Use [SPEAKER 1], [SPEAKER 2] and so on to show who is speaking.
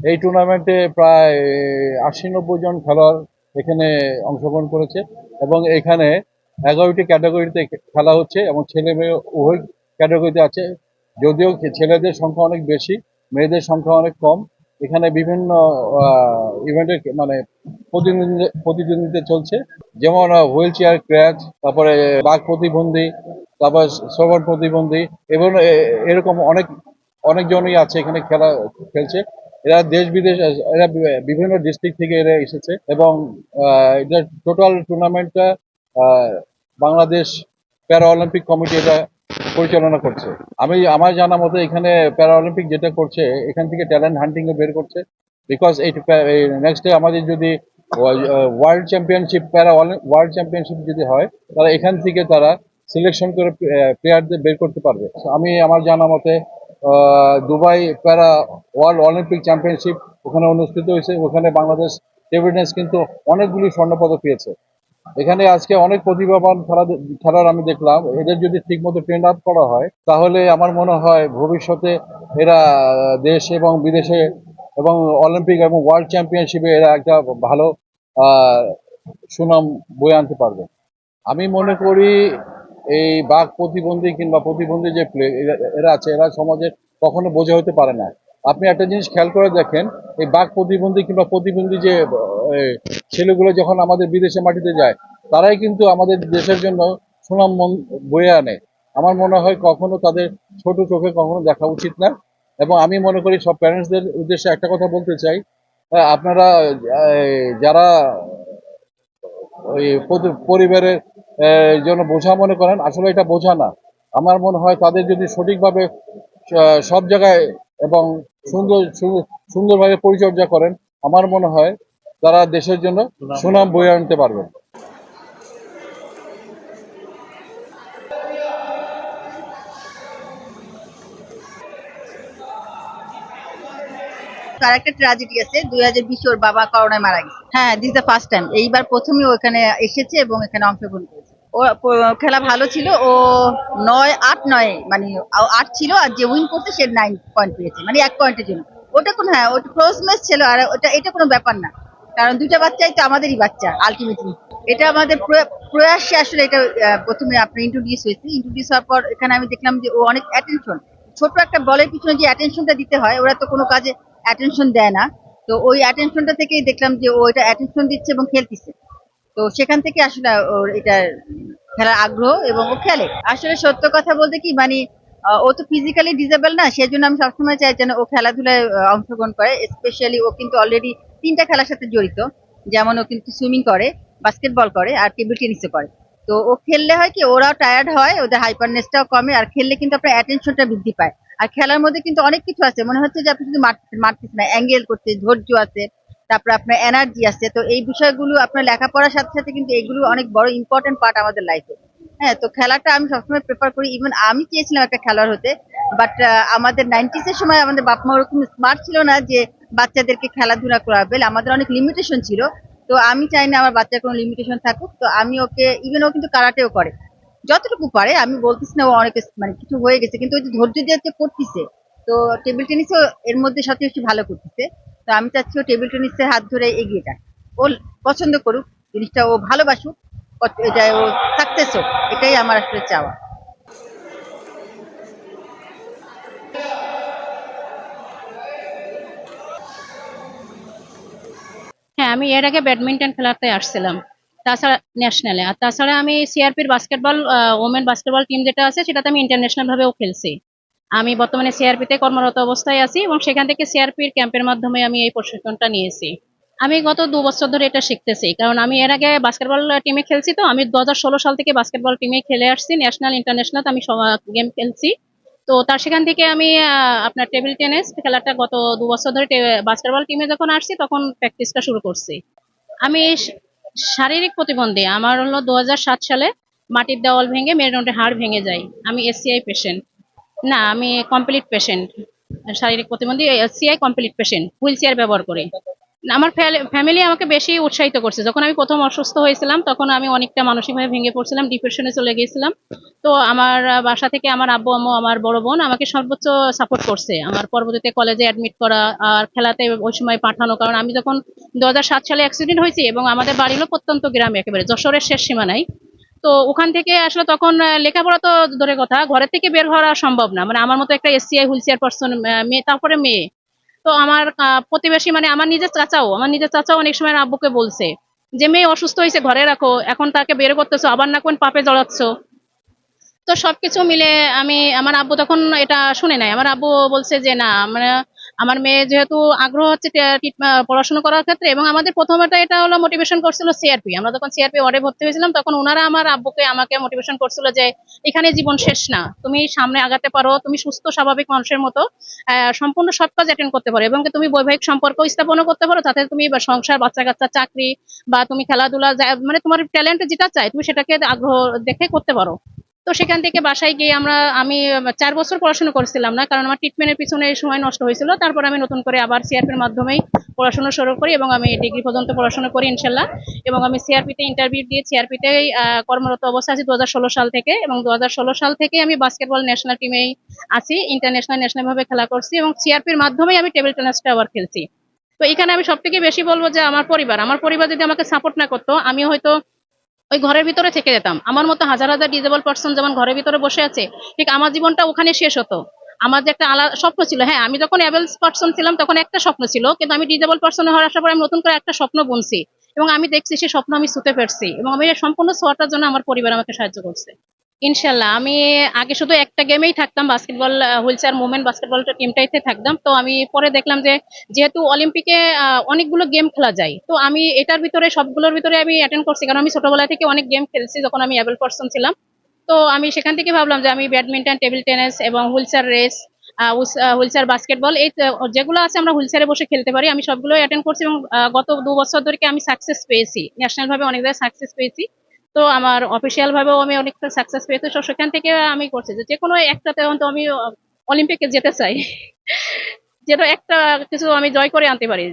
[SPEAKER 1] এই
[SPEAKER 2] টুর্নামেন্টে প্রায় আশি নব্বই জন খেলোয়াড় এখানে অংশগ্রহণ করেছে এবং এখানে এগারোটি ক্যাটাগরিতে খেলা হচ্ছে এবং ছেলে মেয়ে উভয় ক্যাটাগরিতে আছে। যদিও ছেলেদের সংখ্যা অনেক বেশি, মেয়েদের সংখ্যা অনেক কম। এখানে বিভিন্ন ইভেন্টের মানে প্রতিদ্বন্দ্বিতা চলছে। যেমন হুইল চেয়ার ক্র্যাচ, তারপরে বাঘ প্রতিবন্ধী, তারপর শ্রবণ প্রতিবন্ধী, এবং এরকম অনেক, অনেকজনই আছে এখানে খেলা, খেলছে। এরা দেশ বিদেশ, এরা বিভিন্ন ডিস্ট্রিক্ট থেকে এরা এসেছে এবং এটা টোটাল টুর্নামেন্টটা বাংলাদেশ প্যারা অলিম্পিক কমিটি এটা পরিচালনা করছে। আমি, আমার জানা মতে এখানে প্যারা অলিম্পিক যেটা করছে, এখান থেকে ট্যালেন্ট হান্টিংও বের করছে। বিকজ এই নেক্সট ডে আমাদের যদি world championship para world championship যদি হয়, তারা এখান থেকে তারা সিলেকশন করে প্লেয়ারদের বের করতে পারবে। আমি আমার জানা মতে দুবাই প্যারা ওয়ার্ল্ড অলিম্পিক চ্যাম্পিয়নশিপ ওখানে অনুষ্ঠিত হয়েছে। ওখানে বাংলাদেশ টেবিলটেন্স কিন্তু অনেকগুলি স্বর্ণপদক পেয়েছে। এখানে আজকে অনেক প্রতিভাবান খেলা খেলার আমি দেখলাম। এদের যদি ঠিকমতো ট্রেন আপ করা হয়, তাহলে আমার মনে হয় ভবিষ্যতে এরা দেশ এবং বিদেশে এবং অলিম্পিক এবং ওয়ার্ল্ড চ্যাম্পিয়নশিপে এরা একটা ভালো সুনাম বয়ে আনতে পারবে। আমি মনে করি এই বাঘ প্রতিবন্ধী কিংবা প্রতিবন্ধী যে প্লে, এরা আছে, এরা সমাজের কখনো বোঝা হতে পারে না। আপনি একটা জিনিস খেয়াল করে দেখেন, এই বাঘ প্রতিবন্ধী কিংবা প্রতিবন্ধী যে ছেলেগুলো যখন আমাদের বিদেশে মাটিতে যায়, তারাই কিন্তু আমাদের দেশের জন্য সুনাম বয়ে আনে। আমার মনে হয় কখনো তাদের ছোট চোখে কখনো দেখা উচিত না। এবং আমি মনে করি সব প্যারেন্টসদের উদ্দেশ্যে একটা কথা বলতে চাই আপনারা আহ, যারা ওই পরিবারের জন্য বোঝা মনে করেন আসলে এটা বোঝা না। আমার মনে হয় তাদের যদি সঠিকভাবে সব জায়গায় এবং সুন্দর সুন্দরভাবে পরিচর্যা করেন আমার মনে হয় তারা দেশের জন্য সুনাম বয়ে আনতে পারবেন।
[SPEAKER 3] তার একটা ট্র্যাজেডি আছে। দুই হাজার বিশে ওর বাবা করোনায় মারা গেছে। হ্যাঁ দিস দ্য ফার্স্ট টাইম এইবার প্রথমে ও এখানে এসেছে এবং এখানে অংশগ্রহণ করেছে। ও খেলা ভালো ছিল। ও নয় আট নয় মানে আট ছিল আর যে উইন করছে সে নাইন পয়েন্ট পেয়েছে মানে এক পয়েন্টের জন্য। ওটা কোনো হ্যাঁ ওটা ক্লোজ ম্যাচ ছিল আর ওটা এটা কোনো ব্যাপার না। কারণ দুইটা বাচ্চাই তো আমাদেরই বাচ্চা আলটিমেটলি এটা আমাদের প্রয়া- প্রয়াসে আসলে এটা প্রথমে আপনি ইন্ট্রোডিউস হয়েছে। ইন্ট্রোডিউস হওয়ার পর এখানে আমি দেখলাম যে ও অনেক অ্যাটেনশন ছোট একটা বলের পিছনে যে অ্যাটেনশনটা দিতে হয় ওরা তো কোনো কাজে অ্যাটেনশন দেয় না। তো ওই অ্যাটেনশনটা থেকেই দেখলাম যে ও এটা অ্যাটেনশন দিচ্ছে এবং খেলতেছে। তো সেখান থেকে আসলে ওর এটা খেলার আগ্রহ এবং ও খেলে। আসলে সত্য কথা বলতে কি মানে ও তো ফিজিক্যালি ডিজেবল না সেই জন্য আমি সবসময় চাই যেন ও খেলাধুলায় অংশগ্রহণ করে। স্পেশালি ও কিন্তু অলরেডি তিনটা খেলার সাথে জড়িত। যেমন ও কিন্তু সুইমিং করে বাস্কেটবল করে আর টেবিল টেনিসও করে। তো ও খেললে হয় কি, ওরাও টায়ার্ড হয়, ওদের হাইপারনেসটাও কমে, আর খেললে কিন্তু আপনার অ্যাটেনশনটা বৃদ্ধি পায়। আর খেলার মধ্যে কিন্তু অনেক কিছু আছে। মনে হচ্ছে যে আপনি শুধু মারতে- মারতেছেন না অ্যাঙ্গেল করতে ধৈর্য আছে, তারপর আপনার এনার্জি আছে। তো এই বিষয়গুলো আপনার লেখাপড়ার সাথে সাথে কিন্তু এগুলো অনেক বড় ইম্পর্টেন্ট পার্ট আমাদের লাইফে হ্যাঁ তো খেলাটা আমি সবসময় প্রেফার করি। ইভেন আমি চেয়েছিলাম একটা খেলোয়াড় হতে বাট আমাদের নাইনটিস এর সময় আমাদের বাপ মা ওরকম স্মার্ট ছিল না যে বাচ্চাদেরকে খেলাধুলা করাবে। আমাদের অনেক লিমিটেশন ছিল। তো আমি চাই না আমার বাচ্চার কোনো লিমিটেশন থাকুক। তো আমি ওকে ইভেন ও কিন্তু কারাটেও করে। যতটুকু পারে, আমি বলতেছি না অনেক মানে কিছু হয়ে গেছে, কিন্তু ওই যে ধৈর্য দিয়ে যে করতেছে, তো টেবিল টেনিসও এর মধ্যে সবচেয়ে বেশি ভালো করতেছে। তো আমি চাচ্ছি ও টেবিল টেনিসের হাত ধরে এগিয়ে যাক। ও পছন্দ করুক, জিনিসটা ও ভালোবাসুক এটা ও সাকসেস হোক, এটাই আমার আসলে চাওয়া।
[SPEAKER 4] হ্যাঁ আমি এর আগে ব্যাডমিন্টন খেলাতে আসছিলাম। তাছাড়া ন্যাশনালে আর তাছাড়া আমি সিআরপির বাস্কেটবল ওমেন বাস্কেটবল টিম যেটা আছে, সেটাতে আমি ইন্টারন্যাশনাল ভাবেও খেলছি। আমি বর্তমানে সিআরপিতে কর্মরত অবস্থায় আছি এবং সেখান থেকে সিআরপির ক্যাম্পের মাধ্যমে আমি এই প্রশিক্ষণটা নিয়েছি। আমি গত দু বছর ধরে এটা শিখতেছি, কারণ আমি এর আগে বাস্কেটবল টিমে খেলছি তো। আমি দু হাজার ষোলো সাল থেকে বাস্কেটবল টিমে খেলে আসছি ন্যাশনাল ইন্টারন্যাশনাল আমি গেম খেলছি। তো তার সেখান থেকে আমি আপনার টেবিল টেনিস খেলাটা গত দু বছর ধরে বাস্কেটবল টিমে যখন আসছি, তখন প্র্যাকটিসটা শুরু করছি। আমি শারীরিক প্রতিবন্ধী। আমার হলো দু হাজার সাত সালে মাটির দেওয়াল ভেঙে মেরুদণ্ডের হাড় ভেঙে যায় আমি এসিআই পেশেন্ট না, আমি কমপ্লিট পেশেন্ট শারীরিক প্রতিবন্ধী ACI complete patient wheelchair ব্যবহার করে। আমার ফ্যামিলি আমাকে বেশি উৎসাহিত করছে। যখন আমি প্রথম অসুস্থ হয়েছিলাম, তখন আমি অনেকটা মানসিকভাবে ভেঙে পড়ছিলাম ডিপ্রেশনে চলে গিয়েছিলাম। তো আমার বাসা থেকে আমার আব্বু, আম্মু, আমার বড় বোন আমাকে সর্বোচ্চ সাপোর্ট করছে। আমার পরবর্তীতে কলেজে অ্যাডমিট করা আর খেলাতে ওই সময় পাঠানো। কারণ আমি যখন দু হাজার সাত সালে অ্যাক্সিডেন্ট হয়েছি এবং আমাদের বাড়ি হলো প্রত্যন্ত গ্রামে একেবারে, যশোরের শেষ সীমানায়। তো ওখান থেকে আসলে তখন লেখাপড়া তো দূরের কথা, ঘরের থেকে বের হওয়া সম্ভব না। মানে আমার মতো একটা এসসিআই হুইল চেয়ার পার্সন মেয়ে, তারপরে মেয়ে। তো আমার প্রতিবেশী মানে আমার নিজের চাচাও, আমার নিজের চাচাও অনেক সময় আব্বুকে বলছে যে, মেয়ে অসুস্থ হয়েছে, ঘরে রাখো, এখন তাকে বের করতেছো, আবার না কোন পাপে জড়াচ্ছ? তো সবকিছু মিলে আমি, আমার আব্বু তখন এটা শুনে নাই। আমার আব্বু বলছে যে, না মানে আমার মেয়ে যেহেতু আগ্রহ হচ্ছে পড়াশোনা করার ক্ষেত্রে এবং আমাদের প্রথমটা এটা হলো মোটিভেশন করছিল সিআরপি আমরা যখন সিআরপি ওয়ার্ডে ভর্তি হয়েছিলাম, তখন ওনারা আমার আব্বুকে আমাকে মোটিভেশন করছিল যে এখানে জীবন শেষ না, তুমি সামনে আগাতে পারো, তুমি সুস্থ, স্বাভাবিক মানুষের মতো সম্পূর্ণ সব কাজ অ্যাটেন্ড করতে পারো এবং তুমি বৈবাহিক সম্পর্ক স্থাপনও করতে পারো, তাতে তুমি সংসার বাচ্চা কাচ্চা চাকরি বা তুমি খেলাধুলা মানে তোমার ট্যালেন্ট যেটা চাই, তুমি সেটাকে আগ্রহ দেখে করতে পারো। তো সেখান থেকে বাসায় গিয়ে আমরা, আমি চার বছর পড়াশোনা করছিলাম না, কারণ আমার ট্রিটমেন্টের পিছনে এই সময় নষ্ট হয়েছিল। তারপর আমি নতুন করে আবার সিআরপির মাধ্যমেই পড়াশোনা শুরু করি এবং আমি ডিগ্রি পর্যন্ত পড়াশোনা করি, ইনশাল্লাহ। এবং আমি সিআরপিতে ইন্টারভিউ দিয়ে সিআরপিতেই কর্মরত অবস্থা আছি দুহাজার ষোলো সাল থেকে। এবং দু হাজার ষোলো সাল থেকে আমি বাস্কেটবল ন্যাশনাল টিমেই আছি ইন্টারন্যাশনাল ন্যাশনাল ভাবে খেলা করছি এবং সিআরপির মাধ্যমেই আমি টেবিল টেনিসটা আবার খেলছি। তো এখানে আমি সব থেকে বেশি বলব যে আমার পরিবার আমার পরিবার যদি আমাকে সাপোর্ট না করতো আমি হয়তো ওই ঘরের ভিতরে থেকে যেতাম। আমার মতো হাজার হাজার ডিজেবল পার্সন যেমন ঘরের ভিতরে বসে আছে, ঠিক আমার জীবনটা ওখানে শেষ হতো। আমার যে একটা আলাদা স্বপ্ন ছিল হ্যাঁ আমি যখন অ্যাবেলস পার্সন ছিলাম তখন একটা স্বপ্ন ছিল, কিন্তু আমি ডিজেবল পার্সন হওয়ার আসার পরে আমি নতুন করে একটা স্বপ্ন বুনছি এবং আমি দেখছি সেই স্বপ্ন আমি ছুতে পেরেছি এবং আমি সম্পূর্ণ ছোয়াটার জন্য আমার পরিবার আমাকে সাহায্য করছে। ইনশাল্লাহ। আমি আগে শুধু একটা গেমেই থাকতাম basketball wheelchair movement basketball টিমটাইতে থাকতাম। তো আমি পরে দেখলাম যে, যেহেতু অলিম্পিকে অনেকগুলো গেম খেলা যায়, তো আমি এটার ভিতরে, সবগুলোর ভিতরে আমি অ্যাটেন্ড করছি। কারণ আমি ছোটবেলা থেকে অনেক গেম খেলছি যখন আমি অ্যাবেল পার্সন ছিলাম। তো আমি সেখান থেকে ভাবলাম যে, আমি ব্যাডমিন্টন টেবিল টেনিস এবং wheelchair race wheelchair basketball এই যেগুলো আছে আমরা হুইল চেয়ারে বসে খেলতে পারি। আমি সবগুলো অ্যাটেন্ড করছি এবং গত দু বছর ধরে আমি সাকসেস পেয়েছি? ন্যাশনালভাবে অনেক জায়গায় সাকসেস পেয়েছি। তো আমার অফিসিয়াল ভাবেও আমি অনেকটা সাকসেস পেয়েছি। তো সেখান থেকে আমি করছি যে যে কোনো একটাতে অন্তত আমি অলিম্পিকে যেতে চাই। যেটা একটা কিছু আমি জয় করে আনতে পারি।